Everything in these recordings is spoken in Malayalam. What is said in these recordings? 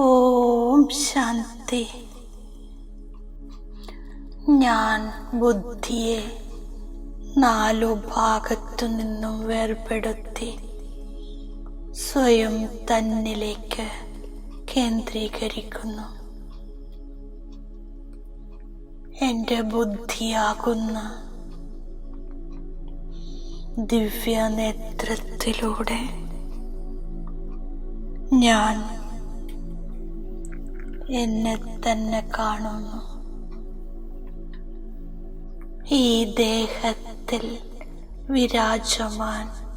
ഓം ശാന്തി. ഞാൻ ബുദ്ധിയെ നാലു ഭാഗത്തു നിന്നും വേർപെടുത്തി സ്വയം തന്നിലേക്ക് കേന്ദ്രീകരിക്കുന്നു. എന്റെ ബുദ്ധിയാകുന്ന ദിവ്യ നേത്രത്തിലൂടെ ഞാൻ എന്നെ തന്നെ കാണുന്നു. ഈ ദേഹത്തിൽ വിരാജമാൻ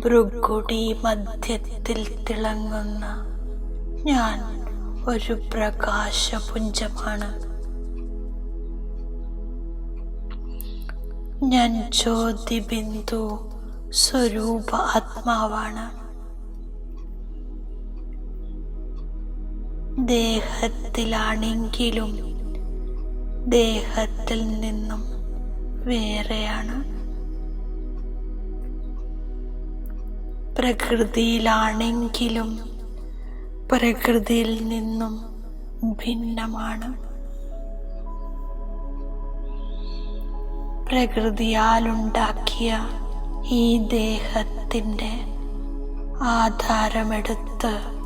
ഭൃഗുടി മധ്യത്തിൽ തിളങ്ങുന്ന ഞാൻ ഒരു പ്രകാശപുഞ്ചമാണ്. ഞാൻ ജ്യോതിബിന്ദു സ്വരൂപ ആത്മാവാണ്. ദേഹത്തിലാണെങ്കിലും ദേഹത്തിൽ നിന്നും വേറെയാണ്. പ്രകൃതിയിലാണെങ്കിലും പ്രകൃതിയിൽ നിന്നും ഭിന്നമാണ്. പ്രകൃതിയാലുണ്ടാക്കിയ ഈ ദേഹത്തിന്റെ ആധാരമെടുത്ത്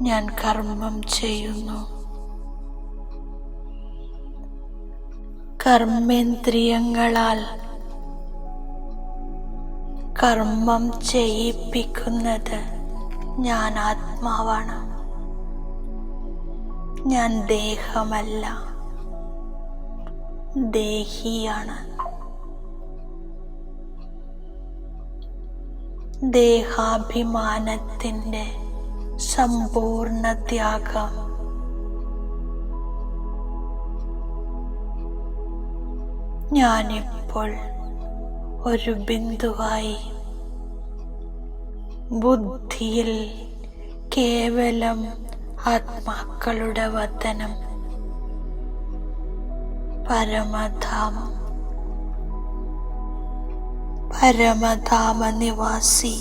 ഞാൻ കർമ്മം ചെയ്യുന്നു. കർമ്മേന്ദ്രിയങ്ങളാൽ കർമ്മം ചെയ്യിപ്പിക്കുന്നത് ഞാൻ ആത്മാവാണ്. ഞാൻ ദേഹമല്ല. ദേഹിയാണ്. ദേഹാഭിമാനത്തിന്റെ സമ്പൂർണ ത്യാഗം ഞാനിപ്പോൾ ഒരു ബിന്ദുവായി ബുദ്ധിയിൽ കേവലം ആത്മാക്കളുടെ വതനം പരമധാമം പരമധാമ നിവാസി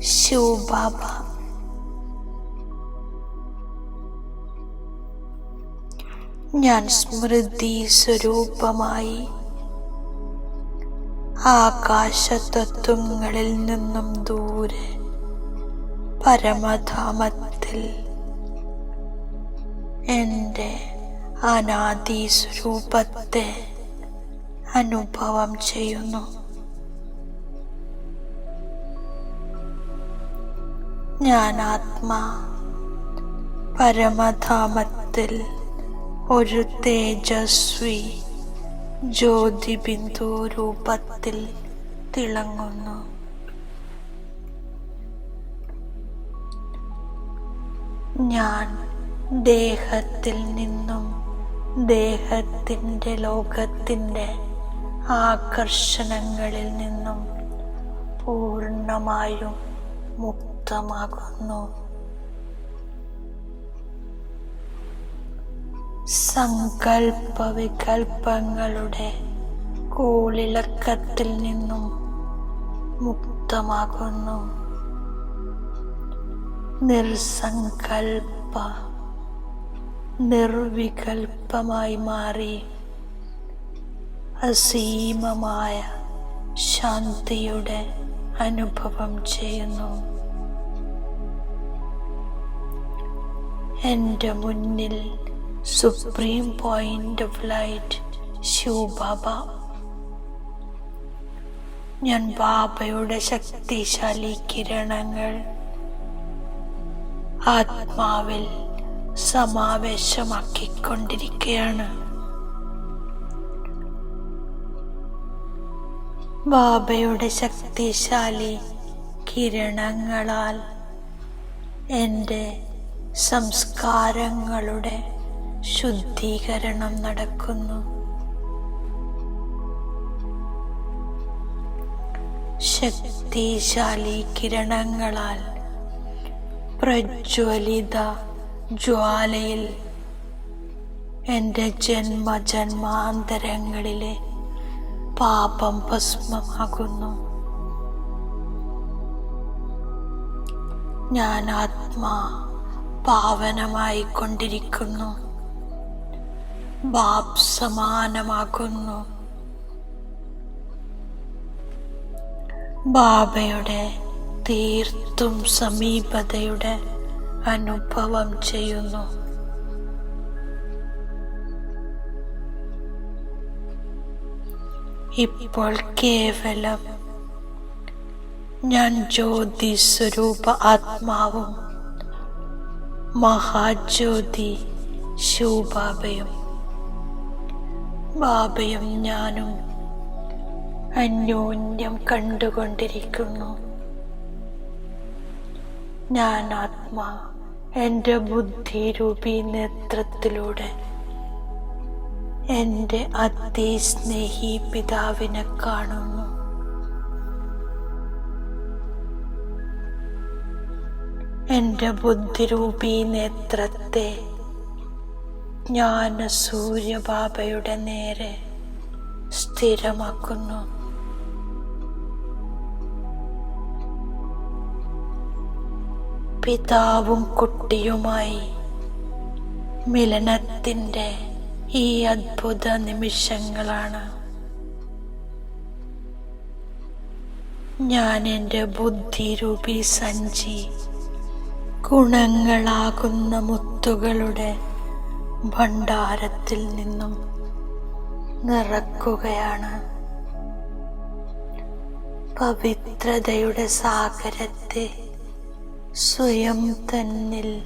ശിവബാബ. ഞാൻ സ്മൃതി സ്വരൂപമായി ആകാശതത്വങ്ങളിൽ നിന്നും ദൂരെ പരമധാമത്തിൽ എന്റെ അനാദി സ്വരൂപത്തെ അനുഭവം ചെയ്യുന്നു. ഞാൻ ആത്മാ പരമധാമത്തിൽ ഒരു തേജസ്വി ജ്യോതിബിന്ദു രൂപത്തിൽ തിളങ്ങുന്നു. ഞാൻ ദേഹത്തിൽ നിന്നും ദേഹത്തിന്റെ ലോകത്തിന്റെ ആകർഷണങ്ങളിൽ നിന്നും പൂർണമായും മുക്തമാകുന്നു. സങ്കൽപ്പ വികൽപ്പങ്ങളുടെ കൂളിളക്കത്തിൽ നിന്നും മുക്തമാകുന്നു. നിർസങ്കൽപ്പ നിർവികൽപ്പമായി മാറി. അസീമമായ ശാന്തിയുടെ അനുഭവം ചെയ്യുന്നു. എന്റെ മുന്നിൽ supreme point of light Shivbaba ഞാൻ ബാബയുടെ ശക്തിശാലി കിരണങ്ങൾ. ആത്മാവിൽ സമാവേശമാക്കിക്കൊണ്ടിരിക്കുകയാണ്. ബാബയുടെ ശക്തിശാലി കിരണങ്ങളാൽ എന്റെ സംസ്കാരങ്ങളുടെ ശുദ്ധീകരണം നടക്കുന്നു. ശക്തിശാലി കിരണങ്ങളാൽ പ്രജ്വലിത ജ്വാലയിൽ എന്റെ ജന്മജന്മാന്തരങ്ങളിലെ പാപം ഭസ്മമാകുന്നു. ഞാൻ ആത്മാ പാവനമായി കൊണ്ടിരിക്കുന്നു സമാനമാക്കുന്നു. ബാബയുടെ തീർത്തും സമീപതയുടെ അനുഭവം ചെയ്യുന്നു. ഇപ്പോൾ കേവലം ഞാൻ ജ്യോതി സ്വരൂപ ആത്മാവും മഹാജ്യോതി ശിവബാബയും ബാബയും ഞാനും അന്യോന്യം കണ്ടുകൊണ്ടിരിക്കുന്നു. ഞാൻ ആത്മാ എന്റെ ബുദ്ധി രൂപീ നേത്രത്തിലൂടെ എന്റെ അതിസ്നേഹി പിതാവിനെ കാണുന്നു. എന്റെ ബുദ്ധിരൂപി നേത്രത്തെ ജ്ഞാന സൂര്യബാബയുടെ നേരെ സ്ഥിരമാക്കുന്നു. പിതാവും കുട്ടിയുമായി മിലനത്തിന്റെ ഈ അത്ഭുത നിമിഷങ്ങളാണ്. ഞാൻ എന്റെ ബുദ്ധിരൂപി സഞ്ചി ഗുണങ്ങളാകുന്ന മുത്തുകളുടെ ഭണ്ഡാരത്തിൽ നിന്നും നിറക്കുകയാണ്. പവിത്രതയുടെ സാഗരത്തെ സ്വയം തന്നിൽ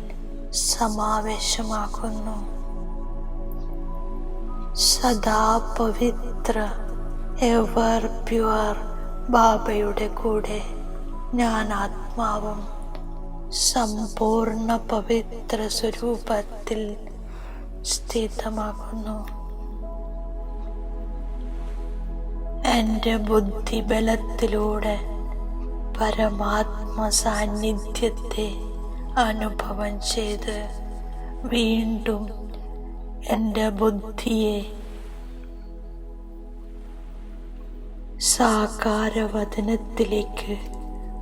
സമാവേശമാക്കുന്നു. സദാ പവിത്ര എവർ പ്യുവർ ബാബയുടെ കൂടെ ഞാൻ ആത്മാവും സമ്പൂർണ പവിത്ര സ്വരൂപത്തിൽ സ്ഥിതമാകുന്നു എന്റെ ബുദ്ധിബലത്തിലൂടെ പരമാത്മ സാന്നിധ്യത്തെ അനുഭവം ചെയ്ത് വീണ്ടും എന്റെ ബുദ്ധിയെ സാകാരവദനത്തിലേക്ക്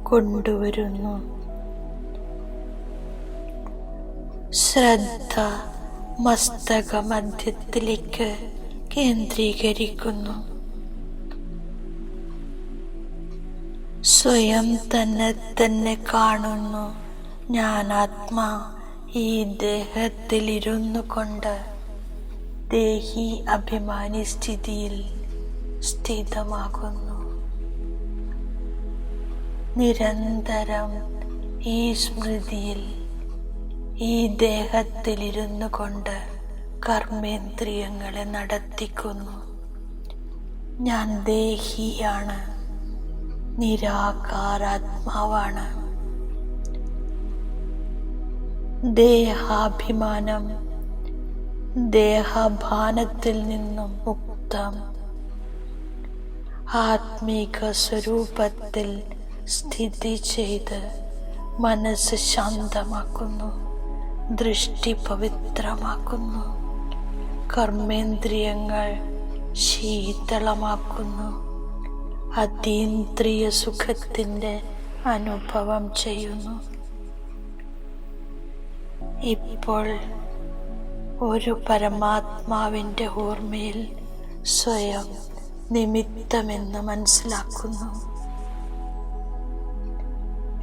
കൊണ്ടുവരുന്നു. ശ്രദ്ധ മസ്തക മധ്യത്തിലേക്ക് കേന്ദ്രീകരിക്കുന്നു. സ്വയം തന്നെ തന്നെ കാണുന്നു ഞാൻ ആത്മാ ഈ ദേഹത്തിലിരുന്നു കൊണ്ട്. ദേഹി അഭിമാനി സ്ഥിതിയിൽ സ്ഥിതമാകുന്നു. നിരന്തരം ഈ സ്മൃതിയിൽ ഈ ദേഹത്തിലിരുന്നു കൊണ്ട് കർമ്മേന്ദ്രിയങ്ങളെ നടത്തിക്കുന്നു. ഞാൻ ദേഹിയാണ്. നിരാകാരാത്മാവാണ്. ദേഹാഭിമാനം ദേഹഭാനത്തിൽ നിന്നും മുക്തം. ആത്മീക സ്വരൂപത്തിൽ സ്ഥിതി ചെയ്ത് മനസ്സ് ശാന്തമാക്കുന്നു. ദൃഷ്ടി പവിത്രമാക്കുന്നു. കർമ്മേന്ദ്രിയങ്ങൾ ശീതളമാക്കുന്നു. അതീന്ദ്രിയ സുഖത്തിന്റെ അനുഭവം ചെയ്യുന്നു. ഇപ്പോൾ ഒരു പരമാത്മാവിന്റെ ഓർമ്മയിൽ സ്വയം നിമിത്തമെന്ന് മനസ്സിലാക്കുന്നു.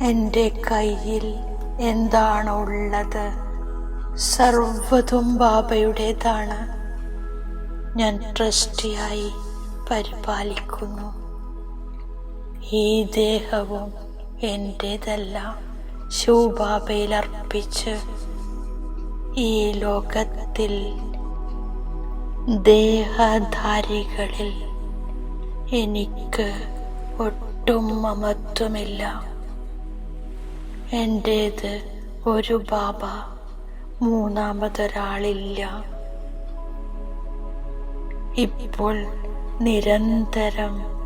എന്റെ കയ്യിൽ എന്താണ് ഉള്ളത്? സർവതും ബാബയുടേതാണ് ഞാൻ ട്രസ്റ്റിയായി പരിപാലിക്കുന്നു. ഈ ദേഹവും എന്റേതല്ല ശിവബാബയിൽ അർപ്പിച്ച് ഈ ലോകത്തിൽ ദേഹധാരികളിൽ എനിക്ക് ഒട്ടും മമത്വമില്ല. എന്റേത് ഒരു ബാബ മൂന്നാമതൊരാളില്ല. ഇപ്പോൾ നിരന്തരം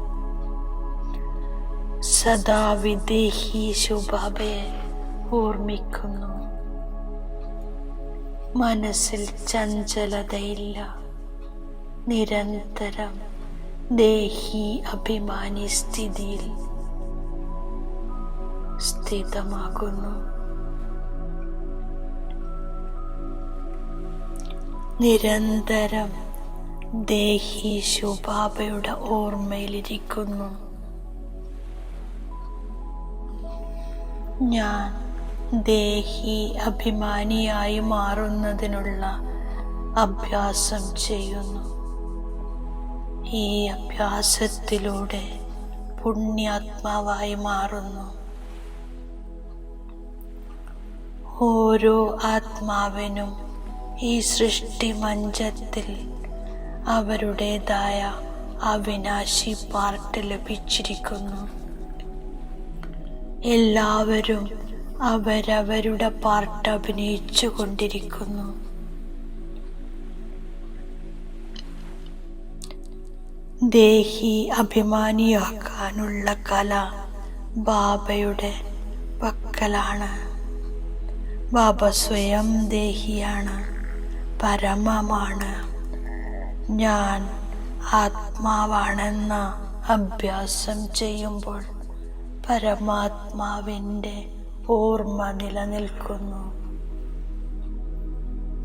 സദാ വിദേഹി ശുഭാബയെ ഓർമ്മിക്കുന്നു. മനസ്സിൽ ചഞ്ചലതയില്ല. നിരന്തരം ദേഹി അഭിമാനി സ്ഥിതിയിൽ സ്ഥിതമാകുന്നു. നിരന്തരം ദേഹി ശുബാബയുടെ ഓർമ്മയിലിരിക്കുന്നു. ഞാൻ ദേഹി അഭിമാനിയായി മാറുന്നതിനുള്ള അഭ്യാസം ചെയ്യുന്നു. ഈ അഭ്യാസത്തിലൂടെ പുണ്യാത്മാവായി മാറുന്നു. ഓരോ ആത്മാവിനും ഈ സൃഷ്ടി മഞ്ചത്തിൽ അവരുടേതായ അവിനാശി പാർട്ട് ലഭിച്ചിരിക്കുന്നു. എല്ലാവരും അവരവരുടെ പാർട്ട് അഭിനയിച്ചു കൊണ്ടിരിക്കുന്നു ദേഹി അഭിമാനിയാക്കാനുള്ള കല ബാബയുടെ പക്കലാണ്. ബാബ സ്വയം ദേഹിയാണ്. പരമമാണ്. ഞാൻ ആത്മാവാണെന്ന അഭ്യാസം ചെയ്യുമ്പോൾ പരമാത്മാവിന്റെ ഓർമ്മ നിലനിൽക്കുന്നു.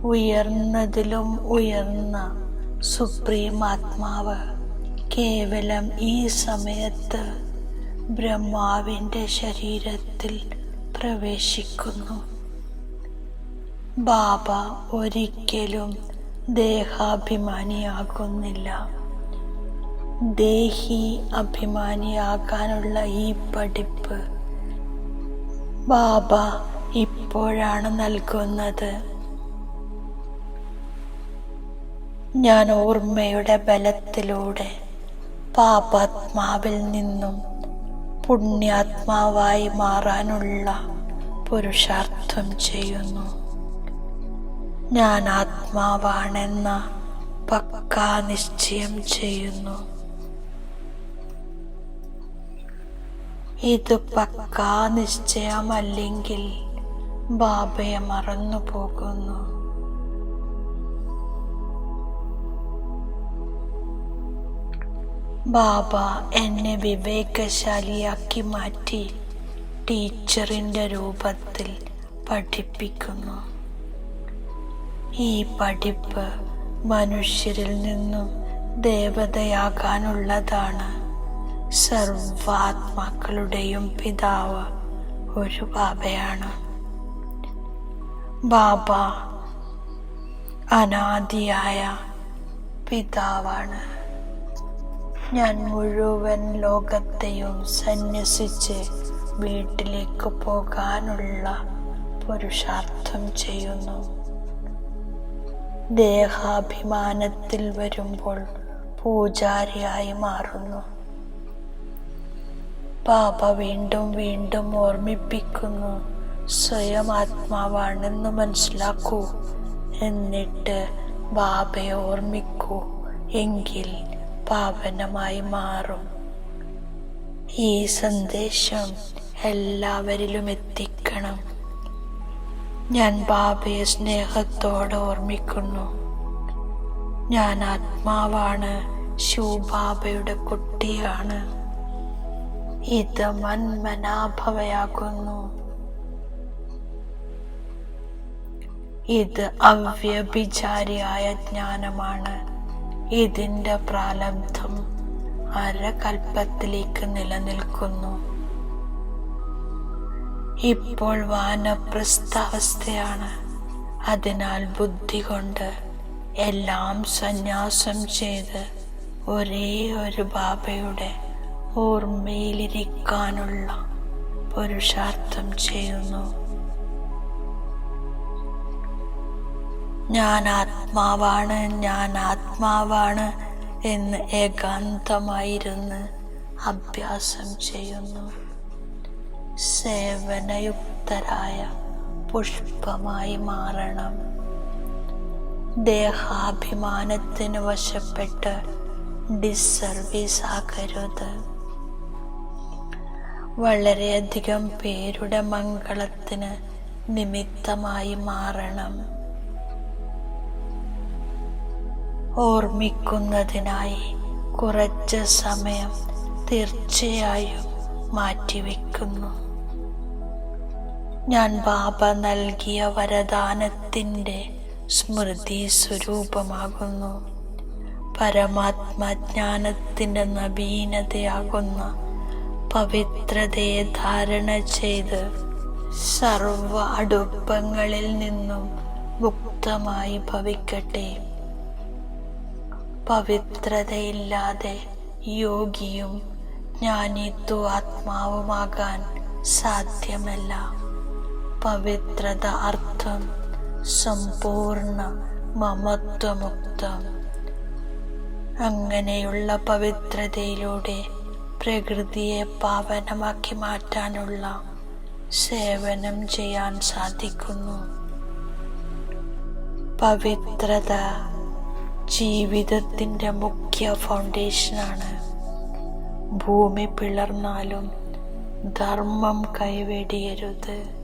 ഉയർന്നതിലും ഉയർന്ന സുപ്രീം ആത്മാവ് കേവലം ഈ സമയത്ത് ബ്രഹ്മാവിന്റെ ശരീരത്തിൽ പ്രവേശിക്കുന്നു. ബാബ ഒരിക്കലും ദേഹാഭിമാനിയാകുന്നില്ല. ദേഹി അഭിമാനിയാകാനുള്ള ഈ പഠിപ്പ് ബാബ ഇപ്പോഴാണ് നൽകുന്നത്. ഞാൻ ഓർമ്മയുടെ ബലത്തിലൂടെ പാപാത്മാവിൽ നിന്നും പുണ്യാത്മാവായി മാറാനുള്ള പുരുഷാർത്ഥം ചെയ്യുന്നു. ഞാൻ ആത്മാവാണെന്ന പക്കാ നിശ്ചയം ചെയ്യുന്നു. ഇത് പക്കാ നിശ്ചയമല്ലെങ്കിൽ ബാബയെ മറന്നു പോകുന്നു ബാബ എന്നെ വിവേകശാലിയാക്കി മാറ്റി ടീച്ചറിന്റെ രൂപത്തിൽ പഠിപ്പിക്കുന്നു. ഈ പഠിപ്പ് മനുഷ്യരിൽ നിന്നും ദേവതയാകാനുള്ളതാണ്. സർവാത്മാക്കളുടെയും പിതാവ് ഒരു ബാബയാണ്. ബാബ അനാദിയായ പിതാവാണ്. ഞാൻ മുഴുവൻ ലോകത്തെയും സന്യസിച്ച് വീട്ടിലേക്ക് പോകാനുള്ള പുരുഷാർത്ഥം ചെയ്യുന്നു. ദേഹാഭിമാനത്തിൽ വരുമ്പോൾ പൂജാരിയായി മാറുന്നു. പാപ വീണ്ടും വീണ്ടും ഓർമ്മിപ്പിക്കുന്നു. സ്വയം ആത്മാവാണെന്ന് മനസ്സിലാക്കൂ. എന്നിട്ട് ബാബയെ ഓർമ്മിക്കൂ. എങ്കിൽ പാവനമായി മാറും. ഈ സന്ദേശം എല്ലാവരിലും എത്തിക്കണം. ഞാൻ ബാബയെ സ്നേഹത്തോടെ ഓർമ്മിക്കുന്നു. ഞാൻ ആത്മാവാണ് ശിവബാബയുടെ കുട്ടിയാണ്. ഇത് മന്മനാഭവയാകുന്നു. ഇത് അവ്യഭിചാരിയായ ജ്ഞാനമാണ്. ഇതിന്റെ പ്രാലബ്ധം അരകൽപ്പത്തിലേക്ക് നിലനിൽക്കുന്നു. ഇപ്പോൾ വാനപ്രസ്ഥാവസ്ഥയാണ്. അതിനാൽ ബുദ്ധി കൊണ്ട് എല്ലാം സന്യാസം ചെയ്ത് ഒരേ ഒരു ബാബയുടെ ഓർമ്മയിലിരിക്കാനുള്ള പുരുഷാർത്ഥം ചെയ്യുന്നു. ഞാൻ ആത്മാവാണ് ഞാൻ ആത്മാവാണ് എന്ന് ഏകാന്തമായിരുന്ന് അഭ്യാസം ചെയ്യുന്നു. സേവനയുക്തരായ പുഷ്പമായി മാറണം. ദേഹാഭിമാനത്തിന് വശപ്പെട്ട് ഡിസർവീസ് ആകരുത് വളരെയധികം പേരുടെ മംഗളത്തിന് നിമിത്തമായി മാറണം. ഓർമ്മിക്കുന്നതിനായി കുറച്ച് സമയം തീർച്ചയായും മാറ്റിവെക്കുന്നു. ഞാൻ ബാബ നൽകിയ വരദാനത്തിന്റെ സ്മൃതി സ്വരൂപമാകുന്നു പരമാത്മജ്ഞാനത്തിന്റെ നവീനതയാകുന്ന പവിത്രതയെ ധാരണ ചെയ്ത് സർവ അടുപ്പങ്ങളിൽ നിന്നും മുക്തമായി ഭവിക്കട്ടെ. പവിത്രതയില്ലാതെ യോഗിയും ജ്ഞാനിത്വ ആത്മാവുമാകാൻ സാധ്യമല്ല. പവിത്രത അർത്ഥം സമ്പൂർണ മമത്വമുക്തം. അങ്ങനെയുള്ള പവിത്രതയിലൂടെ പ്രകൃതിയെ പാവനമാക്കി മാറ്റാനുള്ള സേവനം ചെയ്യാൻ സാധിക്കുന്നു. പവിത്രത ജീവിതത്തിന്റെ മുഖ്യ ഫൗണ്ടേഷനാണ്. ഭൂമി പിളർന്നാലും ധർമ്മം കൈവെടിയരുത്.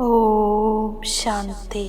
ഓം ശാന്തി.